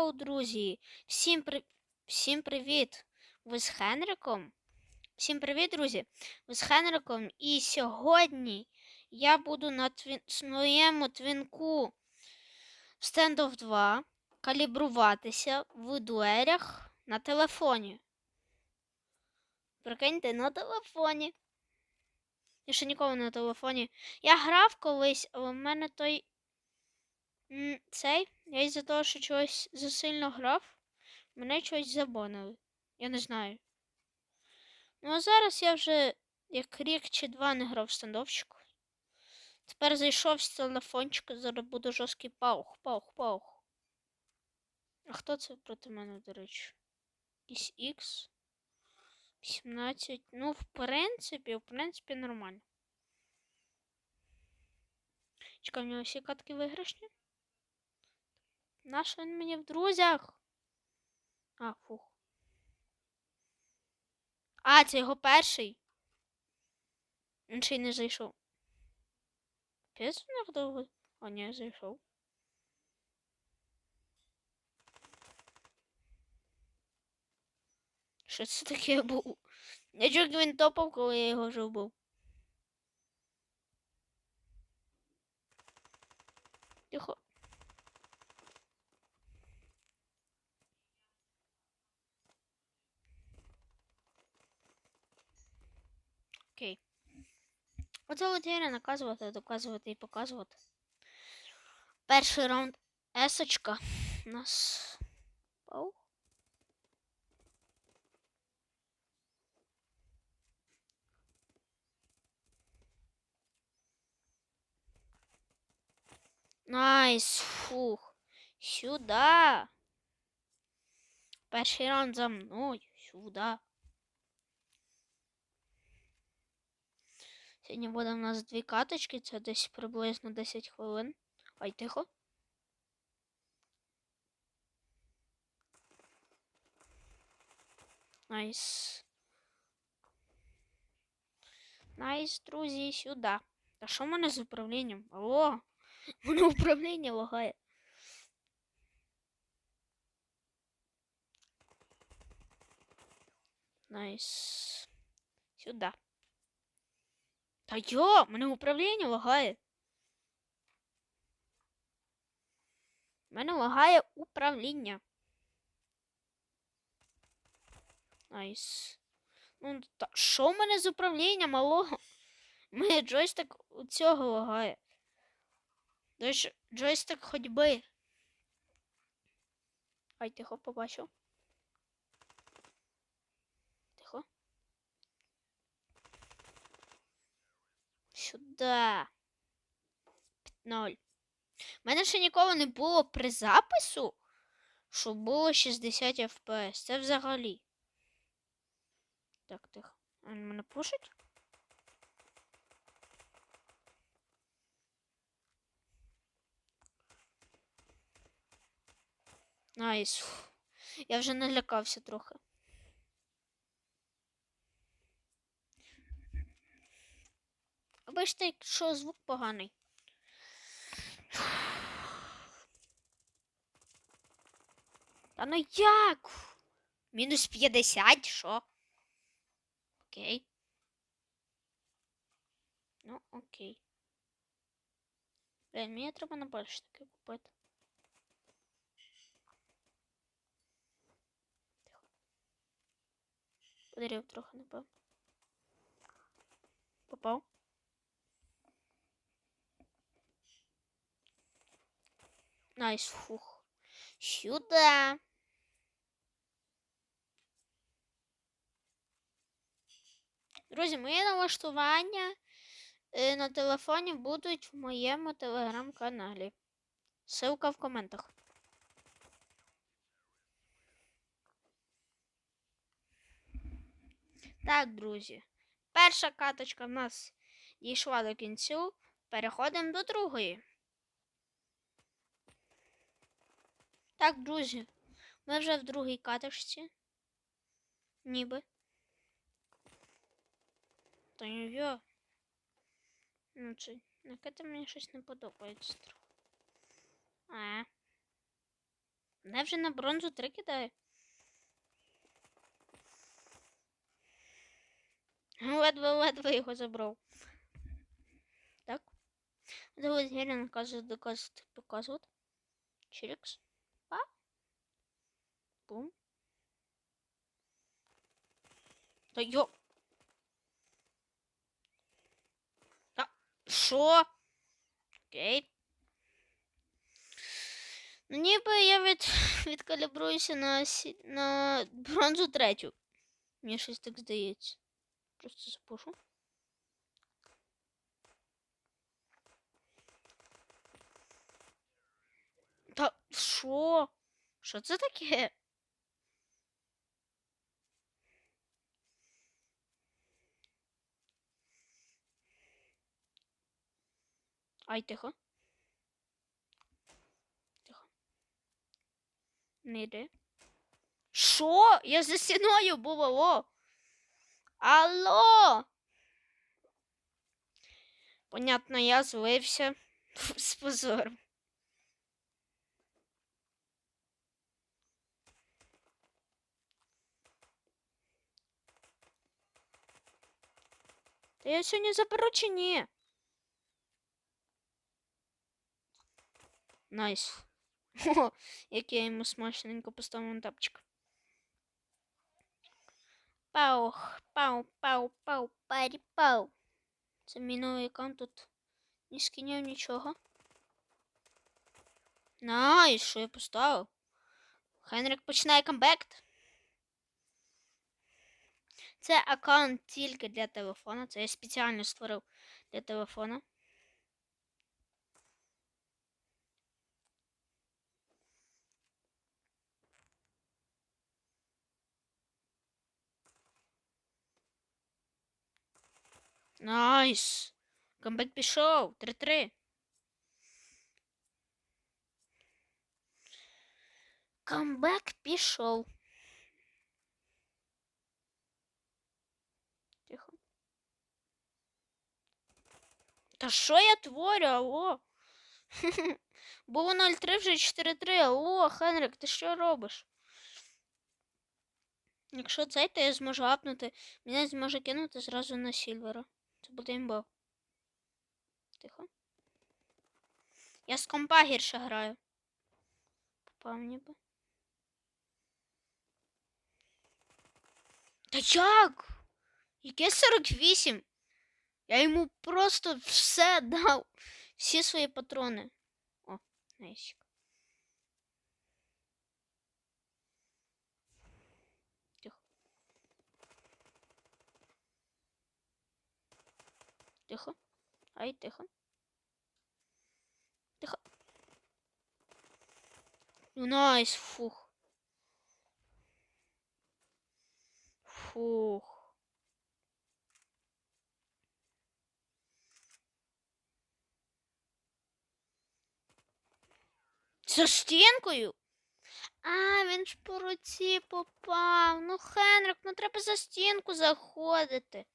Йоу, друзі! Всім, при... Всім привіт! Ви з Хенриком? Всім привіт, друзі! Ви з Хенриком. І сьогодні я буду на твін... своєму твінку Standoff 2 калібруватися в дуелях на телефоні. Прикиньте, на телефоні. Я ще ніколи на телефоні. Я грав колись, але в мене той. Цей. Я із-за того, що чогось засильно грав, мене чогось забонили. Я не знаю. Ну а зараз я вже як рік чи два не грав в стандовщику. Тепер зайшов з телефончика, зараз буде жорсткий паух, паух, паух. А хто це проти мене, до речі? Якийсь X. 17. Ну, в принципі, в принципі, нормально. Чекай, в нього всі катки виграшні. Наш він мені в друзях. А, фух. А, це його перший. Він ще не зайшов. В них довго. А, ні, зайшов. Що це таке був? Я чув, він топав, коли я його вже вбив. Тихо. Окей. Оце я наказувати, доказувати і показувати. Перший раунд есочка. Нас. Пау. Найс, фух. Сюда. Перший раунд за мною. Сюда. Сьогодні буде у нас дві каточки, це десь приблизно 10 хвилин. Ай, тихо. Найс. Найс, друзі, сюди. Та що в мене з управлінням? Алло? Воно управління лагає. Найс. Сюди. Та йо, мене управління лагає. Мене лагає управління. Найс. Ну, та що в мене з управлінням, алло? Мене джойстик у цього лагає. Тож джойстик ходьби. Ай, тихо, побачив. Тихо. Сюди. 5-0. У мене ще ніколи не було при запису, щоб було 60 FPS. Це взагалі. Так, тихо. Він мене пушить? Найс. Я вже налякався трохи. Бачите, якщо звук поганий. Та ну як? Мінус 50, що? Окей. Ну, окей. Блін, мені треба на більше таке купити. Подарив трохи, напевно. Попав. Найс, фух. Сюда. Друзі, мої налаштування е, на телефоні будуть в моєму телеграм-каналі. Ссылка в коментах. Так, друзі. Перша каточка в нас дійшла до кінцю. Переходимо до другої. Так, друзі. Ми вже в другій каточці. Ніби. Та я. Ну це. Яке мені щось не подобається трохи. А. Не вже на бронзу 3 кидає. Ледве-ледве його забрав. Так. Давай Геля наказує доказувати, показувати. Чирікс. Па. Бум. Та йо. Та що? Окей. Ну, ніби я від, відкалібруюся на, сі- на бронзу третю. Мені щось так здається. Просто запушу. Та що? Що це таке? Ай, тихо. Тихо. Не йди. Що? Я за стіною був, алло. Алло. Понятно, я злився з позором. Та я сьогодні заберу чи ні? Найс. О, як я йому смачненько поставив на тапчик. Паух, пау, пау, пау, парі, пау. Це мій новий аккаунт тут. Не скиняв нічого. Найс, що я поставив? Хенрик починає камбект. Це аккаунт тільки для телефона. Це я спеціально створив для телефона. Найс. Камбек пішов. 3-3. Камбек пішов. Тихо. Та що я творю, алло? Було 0-3, вже 4-3. Алло, Хенрик, ти що робиш? Якщо цей, то я зможу апнути. Мене зможе кинути зразу на Сільвера. Це буде імба. Тихо. Я з компа гірше граю. Попав ніби. Та як? Яке 48? Я йому просто все дав. Всі свої патрони. О, найсик. Тихо. Тихо. Ай, тихо. Тихо. Ну, найс, фух. Фух. За стінкою? А, він ж по руці попав. Ну, Хенрик, ну треба за стінку заходити.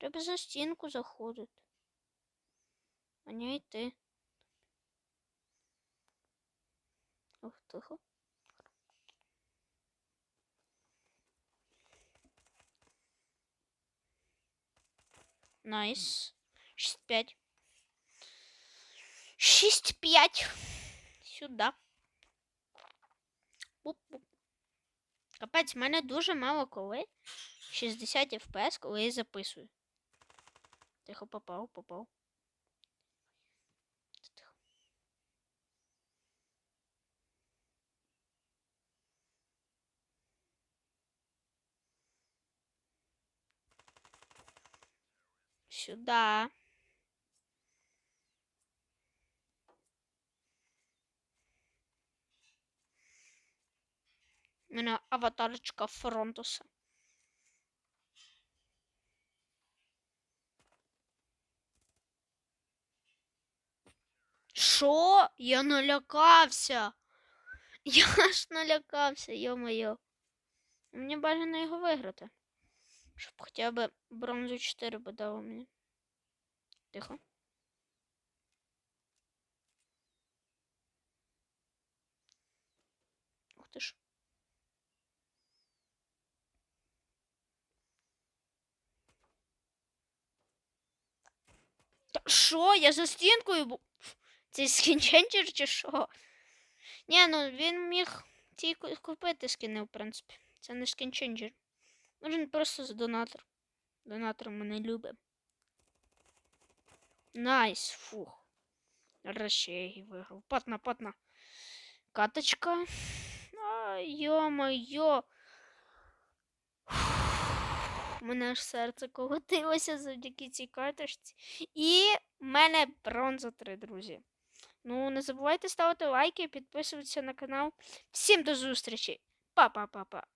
Треба за стінку заходити. А не йти. Ох, тихо. Найс. 6-5. 6-5. Сюди. Буп-буп. Капець, в мене дуже мало коли. 60 FPS, коли я записую. Тихо попав, попав. Тихо. Сюда. У мене аватарочка Фронтуса. Що? Я налякався. Я аж налякався, йо-моє. Мені бажано його виграти. Щоб хоча б бронзу 4 би дало мені. Тихо. Ух ти ж. Та що? Я за стінкою був. Це скінченчер чи що? Ні, ну він міг ті купити скини, в принципі. Це не скінченджер. Може він просто з донатор. Донатор мене любить. Найс, фух. Нарешті її виграв. Патна, патна. Каточка. Ай, йо-моє. Мене аж серце колотилося завдяки цій карточці. І в мене бронза 3, друзі. Ну, не забувайте ставити лайки, підписуватися на канал. Всім до зустрічі. Па-па-па-па.